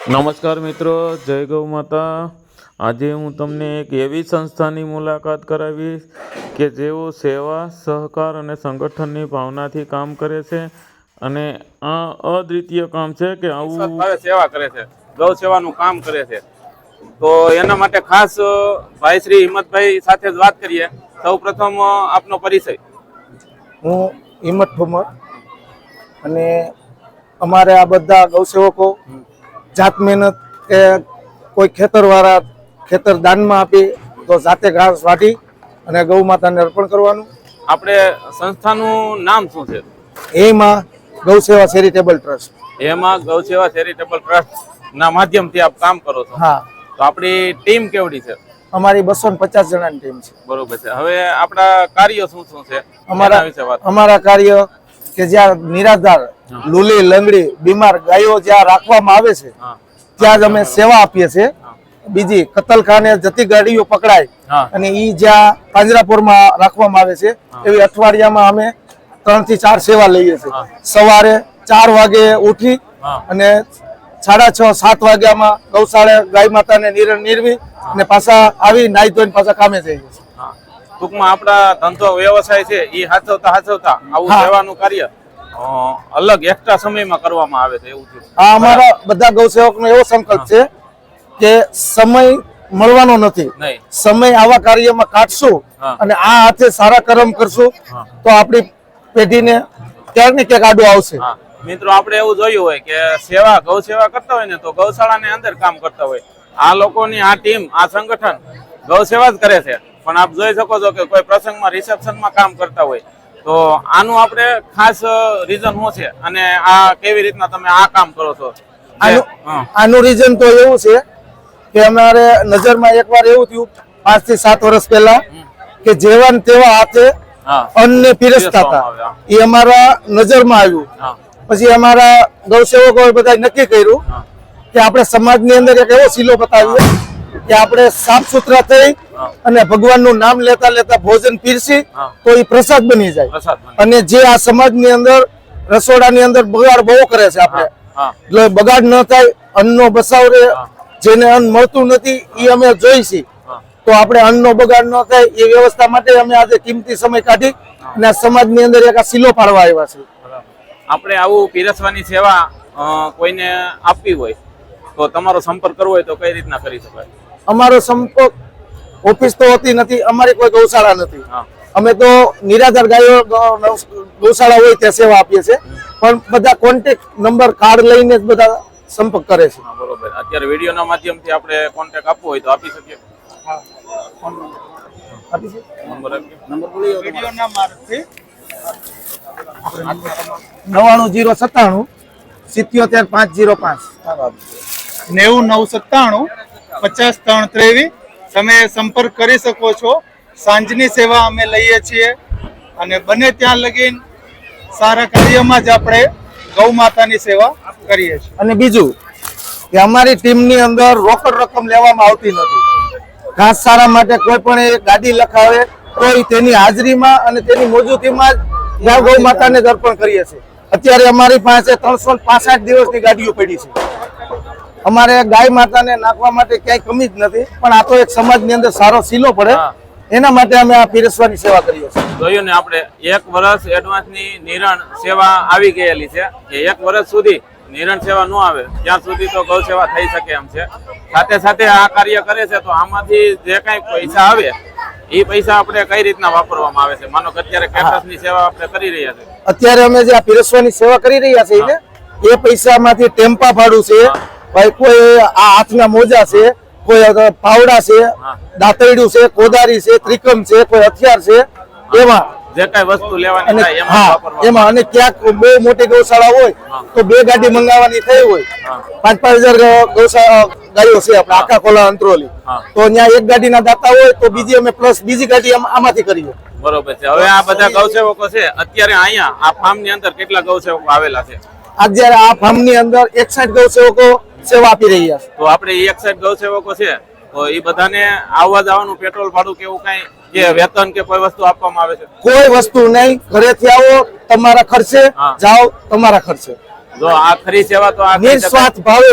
નમસ્કાર મિત્રો જય ગૌ માતા. આજે હું તમને એક એવી સંસ્થાની મુલાકાત કરાવીશ કે જેઓ સેવા સહકાર અને સંગઠનની ભાવનાથી કામ કરે છે અને આ અદ્વિતીય કામ છે કે આવું સેવા કરે છે ગૌ સેવાનું કામ કરે છે. તો એના માટે ખાસ ભાઈ શ્રી હિંમતભાઈ સાથે જ વાત કરીએ. સૌ પ્રથમ આપનો પરિચય. હું હિંમત ઠુમર અને અમારે આ બધા ગૌસેવકો જાત મહેનત કે કોઈ ખેતરવાળા ખેતર દાનમાં આપી તો જાતે ઘાસ વાટી અને ગૌ માતાને અર્પણ કરવાનું. આપણે સંસ્થાનું નામ શું છે? એમાં ગૌ સેવા ચેરિટેબલ ટ્રસ્ટ. એમાં ગૌ સેવા ચેરિટેબલ ટ્રસ્ટ ના માધ્યમથી આપ કામ કરો છો? હા. તો આપણી ટીમ કેવડી છે? અમારી બસો ને પચાસ જણાની ટીમ છે. બરોબર છે. હવે આપણા કાર્યો શું શું છે? અમારા અમારા કાર્ય કે જ્યાં નિરાધાર લૂલી લંગડી બીમાર ગાયો જ્યાં રાખવામાં આવે છે ત્યાં જ અમે સેવા આપીએ છીએ. બીજી કતલખાને જતી ગાડીઓ પકડાય અને ઈ જ્યાં પાંજરાપુરમાં રાખવામાં આવે છે એવી અઠવાડિયામાં અમે ત્રણથી ચાર સેવા લઈએ છીએ. સવારે ચાર વાગે ઉઠી અને સાડા છ સાત વાગ્યામાં ગૌશાળે ગાય માતાને નિરણ નીરવી અને પાછા આવી નાઈ ધોઈને પાછા કામે જઈએ છીએ. ટૂંકમાં આપણા ધંધો વ્યવસાય છે એ હાથવતા હાથવતા આવું સેવાનું કાર્ય અલગ એક્સ્ટ્રા સમયમાં કરવામાં આવે છે એવું આ અમારા બધા ગૌસેવકનો એવો સંકલ્પ છે કે સમય મળવાનો નથી. સમય આવા કાર્યમાં કાઢશું અને આ હાથે સારા કર્મ કરશું તો આપણી પેઢીને ક્યાંક ને ક્યાંક આડું આવશે. મિત્રો આપણે એવું જોયું હોય કે સેવા ગૌ સેવા કરતા હોય ને તો ગૌશાળાની અંદર કામ કરતા હોય. આ લોકોની આ ટીમ આ સંગઠન ગૌ સેવા જ કરે છે. પણ આપ જોઈ શકો છો કે કોઈ પ્રસંગમાં રિસેપ્શનમાં કામ કરતા હોય. તો આનું આપણે ખાસ રીઝન શું છે? અને આ કેવી રીતના તમે આ કામ કરો છો? આનું રીઝન તો એવું છે કે અમારે નજરમાં એકવાર એવું થયું પાંચથી સાત વર્ષ પહેલા કે જેવા ને તેવા હાથે અન્ન પીરસતા હતા. એ અમારા નજરમાં આવ્યું. પછી અમારા ગૌસેવકોએ બધા નક્કી કર્યું કે આપણે સમાજની અંદર એક એવો સિલો બતાવીએ કે આપણે સાફ સુથરા થઈ અને અને ભગવાનનું નામ લેતા લેતા ભોજન પીરસી તો એ પ્રસાદ બની જાય. અને જે આ સમાજની અંદર રસોડાની અંદર બગાડ બહુ કરે છે આપણે. એટલે બગાડ ન થાય અન્નનો બસાવ રહે જેને અન્ન મળતું નથી એ અમે જોઈ છીએ. તો આપણે અન્નનો બગાડ ન થાય એ વ્યવસ્થા માટે અમે આજે કિંમતી સમય કાઢી અને આ સમાજની અંદર એક આ સિલો પાડવા આવ્યા છે આપણે આવું પીરસવાની સેવા કોઈને આપવી હોય તો તમારો સંપર્ક કરવો હોય તો કઈ રીતના કરી શકાય? અમારો સંપર્ક ઓફિસ તો હોતી નથી અમારી કોઈ ગૌશાળા નથી. હા. અમે તો નિરાધાર ગાયો નવ- ગૌશાળા હોય ત્યાં સેવા આપીએ છીએ. પણ બધા કોન્ટેક્ટ નંબર કાર્ડ લઈને જ બધા સંપર્ક કરે છે. બરોબર. અત્યારે વિડીયોના માધ્યમથી આપણે કોન્ટેક્ટ આપવો હોય તો આપી શકીએ. આપી છે? નંબર નંબર નવાણું જીરો સત્તાણું સિત્યોતેર પાંચ જીરો પાંચ. નેવું નવ સત્તાણું પચાસ ત્રણ ત્રેવીસ તમે સંપર્ક કરી શકો છો. સાંજની સેવા અમે લઈએ છીએ. અને બને ત્યાં લગીન સારા કાર્યમાં જ આપણે ગૌ માતાની સેવા કરીએ છીએ. અને બીજું કે અમારી ટીમની અંદર રોકડ રકમ લેવામાં આવતી નથી. ઘાસચારા માટે કોઈ પણ ગાડી લખાવે તો તેની હાજરીમાં અને તેની મોજૂદીમાં જ ગૌ માતાને દર્પણ કરીએ છીએ. અત્યારે અમારી પાસે ત્રણસો પાસઠ દિવસની ગાડીઓ પડી છે. અમારે ગાય માતાને નાખવા માટે ક્યાંય કમી જ નથી પણ આ તો એક સમાજની અંદર સારો સીલો પડે. એના માટે અમે આ પીરસવાની સેવા કરીએ છીએ. જોયું ને આપણે એક વર્ષ એડવાન્સની નિરણ સેવા આવી ગયેલી છે. કે એક વર્ષ સુધી નિરણ સેવા ન આવે. ત્યાં સુધી તો ગૌ સેવા થઈ શકે એમ છે. સાથે સાથે આ કાર્ય કરે છે તો આમાંથી જે કાંઈ પૈસા આવે એ પૈસા આપણે કઈ રીતના વાપરવામાં આવે છે? માનો કે અત્યારે ની સેવા આપણે કરી રહ્યા છે. અત્યારે અમે જે આ પીરસવાની સેવા કરી રહ્યા છીએ એ પૈસામાંથી ટેમ્પા ભાડું છે. ભાઈ કોઈ આ હાથના મોજા છે કોઈ પાવડા છે. દાંતરડ્યું છે કોદારી છે ત્રિકમ છે કોઈ હથિયાર છે એમાં જે કઈ વસ્તુ લેવાની એમાં અને ક્યાંક બહુ મોટી ગૌશાળા હોય તો બે ગાડી મંગાવવાની થઈ હોય. પાંચ પાંચ હજાર ગૌશાળા ગાડીઓ છે આપણે આખા કોલા અંતરોલી. તો ત્યાં એક ગાડીના દાતા હોય તો બીજી અમે પ્લસ બીજી ગાડી આમ- આમાંથી કરીએ. બરોબર છે. હવે આ બધા ગૌસેવકો છે. અત્યારે અહીંયા આ ફાર્મની અંદર કેટલા ગૌસેવકો આવેલા છે? અત્યારે આ ફાર્મની અંદર એકસાઠ ગૌસેવકો સેવા આપી રહ્યા છે. તો આપણે એક સાઈડ ગૌસેવકો છે તો એ બધાને આવવા જવાનું પેટ્રોલ ભાડું કે એવું કઈ કે વેતન કે કોઈ વસ્તુ આપવામાં આવે છે? કોઈ વસ્તુ નહીં ઘરેથી આવો તમારા ખર્ચે જાઓ તમારા ખર્ચે. જો આ ખરી સેવા તો આ નિસ્વાર્થ ભાવે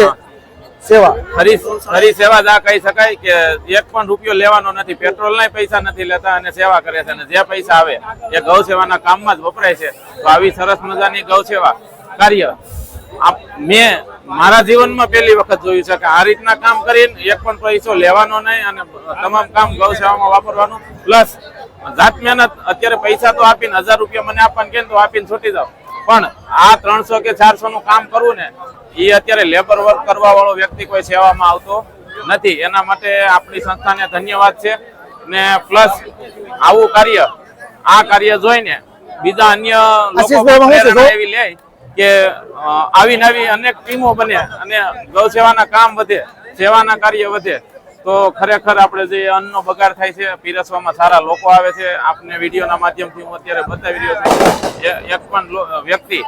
સેવા. ખરી ખરી સેવા જ આ કહી શકાય કે એક પણ રૂપિયો લેવાનો નથી પેટ્રોલ ના પૈસા નથી લેતા અને સેવા કરે છે અને જે પૈસા આવે એ ગૌ સેવાના કામમાં જ વપરાય છે. તો આવી સરસ મજાની ગૌ સેવા કાર્ય મેં મારા જીવનમાં પહેલી વખત જોયું છે કે આ રીતના કામ કરીને એક પણ પૈસો લેવાનો નહીં અને તમામ કામ ગૌશાળામાં વાપરવાનું. પ્લસ જાત મહેનત અત્યારે પૈસા તો આપીને હજાર રૂપિયા મને આપવાનું કે તો આપીને છૂટી જાઓ. પણ આ ત્રણસો કે ચારસો નું કામ કરવું ને એ અત્યારે લેબર વર્ક કરવા વાળો વ્યક્તિ કોઈ સેવામાં આવતો નથી. એના માટે આપણી સંસ્થાને ધન્યવાદ છે. ને પ્લસ આવું કાર્ય આ કાર્ય જોઈને બીજા અન્ય લોકો? એવી લે. કે આવી નવી અનેક ટીમો બને અને ગૌ સેવાના કામ વધે સેવાના કાર્ય વધે તો ખરેખર આપણે જે અન્નનો બગાડ થાય છે પીરસવામાં સારા લોકો આવે છે. આપને વિડીયોના માધ્યમથી હું અત્યારે બતાવી રહ્યો છું એક પણ વ્યક્તિ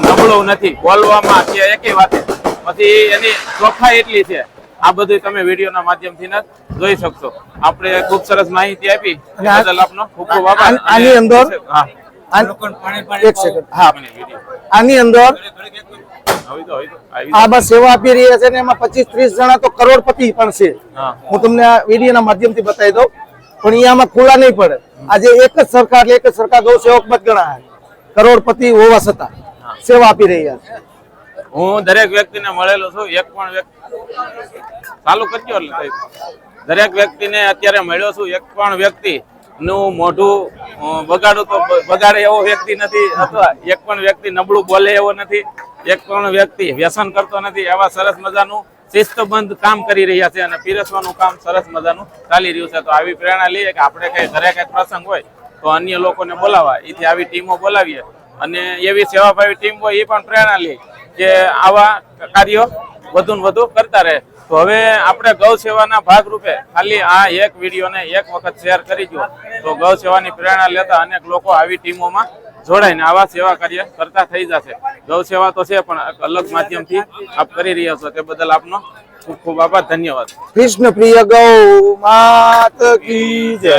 નબળો નથી. બોલવામાં કે એકે વાતે પછી એની ચોખ્ખાઈ એટલી છે. આ બધું તમે વિડીયોના માધ્યમથી જ જોઈ શકશો. આપણે ખૂબ સરસ માહિતી આપી. બદલ આપનો ખૂબ ખૂબ આભાર. હા. એક સેકન્ડ હા. આની અંદર આ બસ સેવા આપી રહ્યા છે ને એમાં પચીસ ત્રીસ જણા તો કરોડપતિ પણ છે. હું. તમને આ વિડીયોના માધ્યમથી બતાવી દઉં. પણ અહીંયા ખુલ્લા નહીં પડે. આજે એક જ સરકાર એટલે એક જ સરકાર ગૌ સેવક મત ગણાય. કરોડપતિ હોવા છતાં સેવા આપી રહ્યા છે. હું દરેક વ્યક્તિને મળેલો છું. એક પણ વ્યક્તિ ચાલુ કરજો દરેક વ્યક્તિને અત્યારે મળ્યો છું. એક પણ વ્યક્તિ નું મોઢું બગાડું તો બગાડે એવો વ્યક્તિ નથી અથવા એક પણ વ્યક્તિ નબળું બોલે એવો નથી. એક પણ વ્યક્તિ વ્યસન કરતો નથી. એવા સરસ મજાનું શિસ્તબંધ કામ કરી રહ્યા છે અને પીરસવાનું કામ સરસ મજાનું ચાલી રહ્યું છે. તો આવી પ્રેરણા લઈએ કે આપણે કઈ ઘરે કઈ પ્રસંગ હોય તો અન્ય લોકોને બોલાવવા એથી આવી ટીમો બોલાવીએ અને એવી સેવાભાવી ટીમ હોય એ પણ પ્રેરણા લે કે આવા કાર્યો વધુ ને વધુ કરતા રહે. તો હવે આપણે ગૌ સેવાના ભાગરૂપે ખાલી આ એક વિડીયોને એક વખત શેર કરી દો તો ગૌ સેવાની પ્રેરણા લેતા અનેક લોકો આવી ટીમોમાં જોડાઈને આવા સેવા કાર્ય કરતા થઈ જશે. ગૌ સેવા તો છે, પણ અલગ માધ્યમથી આપ કરી રહ્યા છો. તે બદલ આપનો ખૂબ ખૂબ આભાર. ધન્યવાદ. કૃષ્ણ પ્રિય ગૌ, માત કી જય.